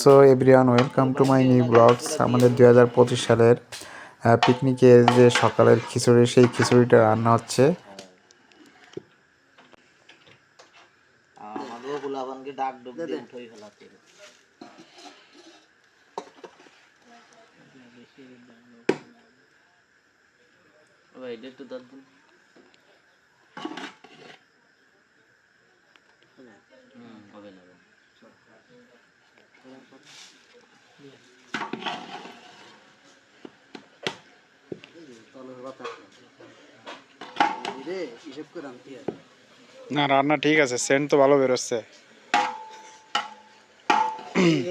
So everyone welcome to my new blogs আমাদের দুই হাজার পঁচিশ সালের পিকনিকের যে সকালের খিচুড়ি সেই খিচুড়িটা রান্না হচ্ছে। হবে না। না রান্না ঠিক আছে সেন্ট তো ভালো বেরোচ্ছে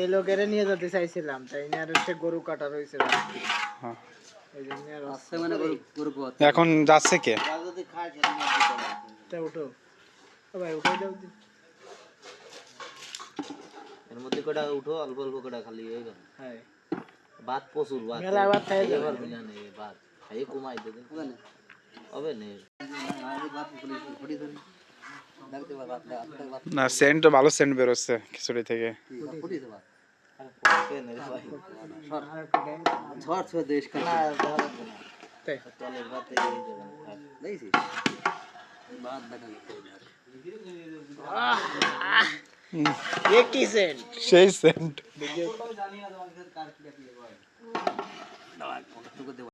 এই লোকেরে নিয়ে যেতে চাইছিলাম তাই নিয়ে আর হচ্ছে গরু কাটা রয়েছে হ্যাঁ। আর এখন যাচ্ছে কে। তা উঠো ভাই উঠে যাও দি। এর মধ্যে কটা উঠো অল্প অল্প কটা খালি হয়ে গেল হ্যাঁ। ভাত প্রচুর ভাত মেলা ভাত খাই খাইতে যাবে। পারবি না নে ভাত খাইয়ে কমাই দেবে। হবে না। না। সেন্ট ভালো সেন্ট বেরোচ্ছে খিচুড়ি থেকে। কে নে ভাই? আর একটু দেন। না দেওয়া লাগবে না। তাই। তলের ভাত ভাত। সেন্ট সেই সেন্ট